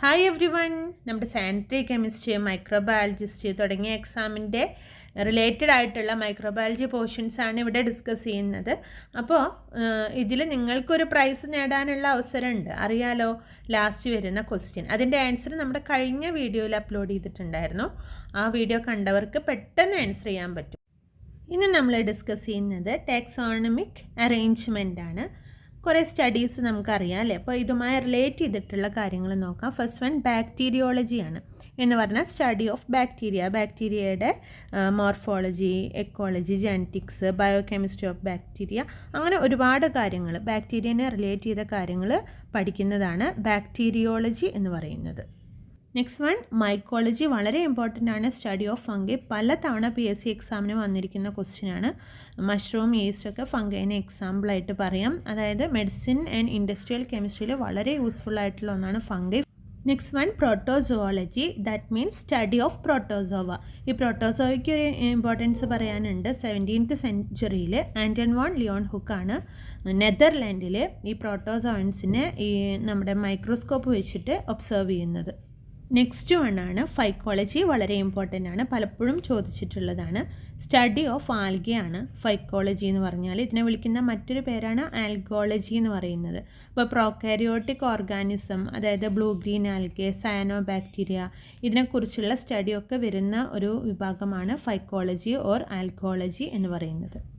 Hi everyone നമ്മുടെ sanitary chemistry microbiologist തുടങ്ങിയ എക്സാമിന്റെ റിലേറ്റഡ് ആയിട്ടുള്ള മൈക്രോബയോളജി പോർഷൻസ് ആണ് ഇവിടെ ഡിസ്കസ് ചെയ്യുന്നത്. അപ്പോൾ ഇതിൽ നിങ്ങൾക്കൊരു പ്രൈസ് നേടാനുള്ള അവസരമുണ്ട്. അറിയാലോ ലാസ്റ്റ് വരുന്ന ക്വസ്റ്റ്യൻ അതിന്റെ ആൻസർ നമ്മുടെ കഴിഞ്ഞ വീഡിയോയിൽ അപ്ലോഡ് ചെയ്തിട്ടുണ്ടായിരുന്നു. ആ വീഡിയോ കണ്ടവർക്ക് പെട്ടെന്ന് ആൻസർ ചെയ്യാൻ പറ്റും. ഇനി നമ്മൾ ഡിസ്കസ് ചെയ്യുന്നത് ടാക്സോണമിക് അറേഞ്ച്മെന്റ് ആണ്. കുറേ സ്റ്റഡീസ് നമുക്കറിയാം അല്ലേ? അപ്പോൾ ഇതുമായി റിലേറ്റ് ചെയ്തിട്ടുള്ള കാര്യങ്ങൾ നോക്കാം. ഫസ്റ്റ് വൺ ബാക്ടീരിയോളജിയാണ് എന്ന് പറഞ്ഞാൽ സ്റ്റഡി ഓഫ് ബാക്ടീരിയ ബാക്ടീരിയയുടെ morphology ecology genetics biochemistry of bacteria അങ്ങനെ ഒരുപാട് കാര്യങ്ങൾ ബാക്ടീരിയനെ റിലേറ്റ് ചെയ്ത കാര്യങ്ങൾ പഠിക്കുന്നതാണ് ബാക്ടീരിയോളജി എന്ന് പറയുന്നത്. നെക്സ്റ്റ് വൺ മൈക്കോളജി വളരെ ഇമ്പോർട്ടന്റ് ആണ്. സ്റ്റഡി ഓഫ് ഫംഗൈ പല തവണ പി എസ് സി എക്സാമിന് വന്നിരിക്കുന്ന ക്വസ്റ്റ്യൻ ആണ്. മഷ്റൂം ഈസ്റ്റ് ഒക്കെ ഫംഗൈനെ എക്സാമ്പിളായിട്ട് പറയാം. അതായത് മെഡിസിൻ ആൻഡ് ഇൻഡസ്ട്രിയൽ കെമിസ്ട്രിയിൽ വളരെ യൂസ്ഫുൾ ആയിട്ടുള്ള ഒന്നാണ് fungi next one protozoology that means study of protozoa ഈ പ്രോട്ടോസോവയ്ക്ക് ഒരു ഇമ്പോർട്ടൻസ് പറയാനുണ്ട്. സെവന്റീൻത്ത് സെഞ്ചുറിയിൽ ആന്റൺ വോൺ ലിയോൺ ഹുക്കാണ് നെതർലാൻഡിൽ ഈ പ്രോട്ടോസോൺസിനെ ഈ നമ്മുടെ മൈക്രോസ്കോപ്പ് വെച്ചിട്ട് ഒബ്സർവ് ചെയ്യുന്നത്. നെക്സ്റ്റ് വൺ ആണ് ഫൈക്കോളജി വളരെ ഇമ്പോർട്ടന്റ് ആണ്. പലപ്പോഴും ചോദിച്ചിട്ടുള്ളതാണ്. സ്റ്റഡി ഓഫ് ആൽഗയാണ് ഫൈക്കോളജി എന്ന് പറഞ്ഞാൽ ഇതിനെ വിളിക്കുന്ന മറ്റൊരു പേരാണ് ആൽഗോളജി എന്ന് പറയുന്നത്. അപ്പോൾ പ്രോക്കാരിയോട്ടിക് ഓർഗാനിസം അതായത് blue green algae cyanobacteria ഇതിനെക്കുറിച്ചുള്ള സ്റ്റഡിയൊക്കെ വരുന്ന ഒരു വിഭാഗമാണ് ഫൈക്കോളജി ഓർ ആൽഗോളജി എന്ന് പറയുന്നത്.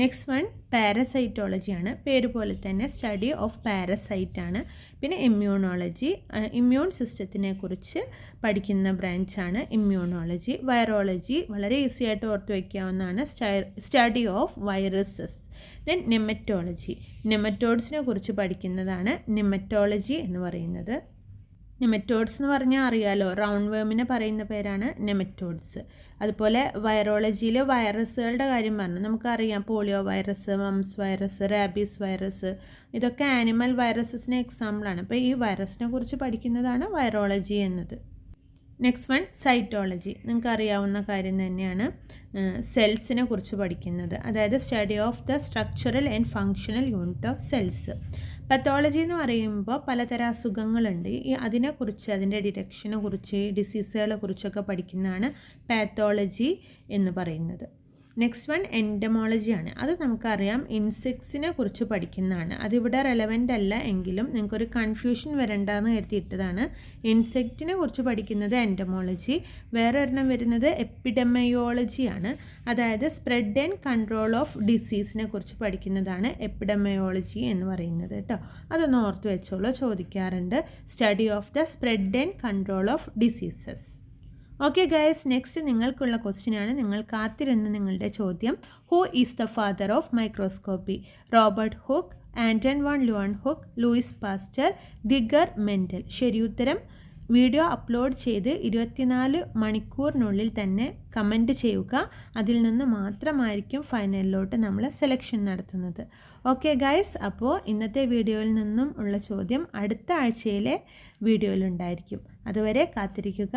നെക്സ്റ്റ് വൺ പാരസൈറ്റോളജിയാണ് പേര് പോലെ തന്നെ സ്റ്റഡി ഓഫ് പാരസൈറ്റ് ആണ്. പിന്നെ ഇമ്മ്യൂണോളജി ഇമ്മ്യൂൺ സിസ്റ്റത്തിനെ കുറിച്ച് പഠിക്കുന്ന ബ്രാഞ്ചാണ് ഇമ്മ്യൂണോളജി വൈറോളജി വളരെ ഈസി ആയിട്ട് ഓർത്ത് വയ്ക്കാവുന്നതാണ് study of viruses then nematology നെമറ്റോഡ്സിനെ കുറിച്ച് പഠിക്കുന്നതാണ് നെമറ്റോളജി എന്ന് പറയുന്നത്. നെമറ്റോഡ്സ് എന്ന് പറഞ്ഞാൽ അറിയാലോ? റൗണ്ട് വേമിനെ പറയുന്ന പേരാണ് നെമറ്റോഡ്സ് അതുപോലെ വൈറോളജിയിൽ വൈറസുകളുടെ കാര്യം പറഞ്ഞു. നമുക്കറിയാം polio virus mumps virus rabies virus ഇതൊക്കെ ആനിമൽ വൈറസസിന് എക്സാമ്പിളാണ് അപ്പോൾ ഈ വൈറസിനെ കുറിച്ച് പഠിക്കുന്നതാണ് വൈറോളജി എന്നത്. നെക്സ്റ്റ് വൺ സൈറ്റോളജി നിങ്ങൾക്ക് അറിയാവുന്ന കാര്യം തന്നെയാണ് സെൽസിനെ കുറിച്ച് പഠിക്കുന്നത്. അതായത് study of the structural and functional unit of cells pathology എന്ന് പറയുമ്പോൾ പലതരം അസുഖങ്ങളുണ്ട്. ഈ അതിനെക്കുറിച്ച് അതിന്റെ ഡിറ്റക്ഷനെ കുറിച്ച് ഡിസീസുകളെ കുറിച്ചൊക്കെ പഠിക്കുന്നതാണ് പാത്തോളജി എന്ന് പറയുന്നത്. നെക്സ്റ്റ് വൺ എൻഡമോളജിയാണ് അത് നമുക്കറിയാം ഇൻസെക്ട്സിനെ കുറിച്ച് പഠിക്കുന്നതാണ്. അതിവിടെ റെലവന്റ് അല്ല എങ്കിലും നിങ്ങൾക്കൊരു കൺഫ്യൂഷൻ വരണ്ടെന്ന് കരുതിയിട്ടതാണ്. ഇൻസെക്റ്റിനെ കുറിച്ച് പഠിക്കുന്നത് എൻഡമോളജി വേറെ ഒരെണ്ണം വരുന്നത് എപ്പിഡമയോളജിയാണ് അതായത് സ്പ്രെഡ് ആൻഡ് കൺട്രോൾ ഓഫ് ഡിസീസിനെ കുറിച്ച് പഠിക്കുന്നതാണ് എപ്പിഡമയോളജി എന്ന് പറയുന്നത് കേട്ടോ. അതൊന്ന് ഓർത്ത് വെച്ചോളൂ ചോദിക്കാറുണ്ട്. Study of the spread and control of diseases okay guys next നിങ്ങൾക്കുള്ള ക്വസ്റ്റ്യനാണ് നിങ്ങൾ കാത്തിരുന്ന നിങ്ങളുടെ ചോദ്യം who is the father of microscopy Robert Hooke Anton van Leeuwenhoek Louis Pasteur Gregor Mendel. ശരിയുത്തരം വീഡിയോ അപ്ലോഡ് ചെയ്ത് ഇരുപത്തിനാല് മണിക്കൂറിനുള്ളിൽ തന്നെ കമന്റ് ചെയ്യുക. അതിൽ നിന്ന് മാത്രമായിരിക്കും ഫൈനലിലോട്ട് നമ്മൾ സെലക്ഷൻ നടത്തുന്നത്. ഓക്കെ ഗൈസ് അപ്പോൾ ഇന്നത്തെ വീഡിയോയിൽ നിന്നും ഉള്ള ചോദ്യം അടുത്ത ആഴ്ചയിലെ വീഡിയോയിലുണ്ടായിരിക്കും അതുവരെ കാത്തിരിക്കുക.